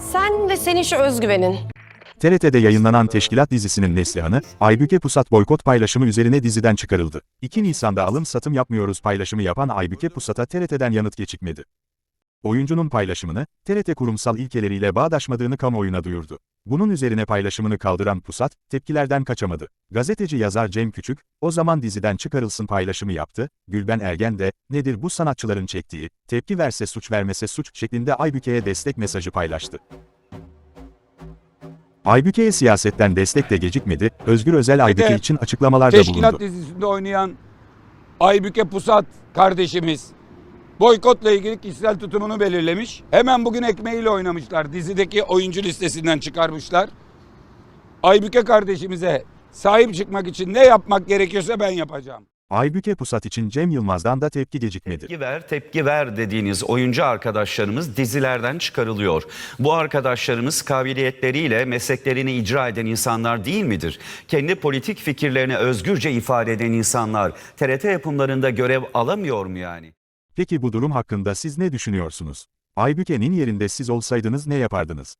Sen ve senin şu özgüvenin. TRT'de yayınlanan Teşkilat dizisinin Neslihan'ı, Aybüke Pusat boykot paylaşımı üzerine diziden çıkarıldı. 2 Nisan'da alım satım yapmıyoruz paylaşımı yapan Aybüke Pusat'a TRT'den yanıt gecikmedi. Oyuncunun paylaşımını, TRT kurumsal ilkeleriyle bağdaşmadığını kamuoyuna duyurdu. Bunun üzerine paylaşımını kaldıran Pusat, tepkilerden kaçamadı. Gazeteci yazar Cem Küçük, o zaman diziden çıkarılsın paylaşımı yaptı, Gülben Ergen de, nedir bu sanatçıların çektiği, tepki verse suç vermese suç şeklinde Aybüke'ye destek mesajı paylaştı. Aybüke'ye siyasetten destek de gecikmedi, Özgür Özel Aybüke için açıklamalarda Teşkilat bulundu. dizisinde oynayan Aybüke Pusat kardeşimiz boykotla ilgili kişisel tutumunu belirlemiş. Hemen bugün ekmeğiyle oynamışlar. Dizideki oyuncu listesinden çıkarmışlar. Aybüke kardeşimize sahip çıkmak için ne yapmak gerekiyorsa ben yapacağım. Aybüke Pusat için Cem Yılmaz'dan da tepki gecikmedi. Tepki ver, tepki ver dediğiniz oyuncu arkadaşlarımız dizilerden çıkarılıyor. Bu arkadaşlarımız kabiliyetleriyle mesleklerini icra eden insanlar değil midir? Kendi politik fikirlerini özgürce ifade eden insanlar TRT yapımlarında görev alamıyor mu yani? Peki bu durum hakkında siz ne düşünüyorsunuz? Aybüke'nin yerinde siz olsaydınız ne yapardınız?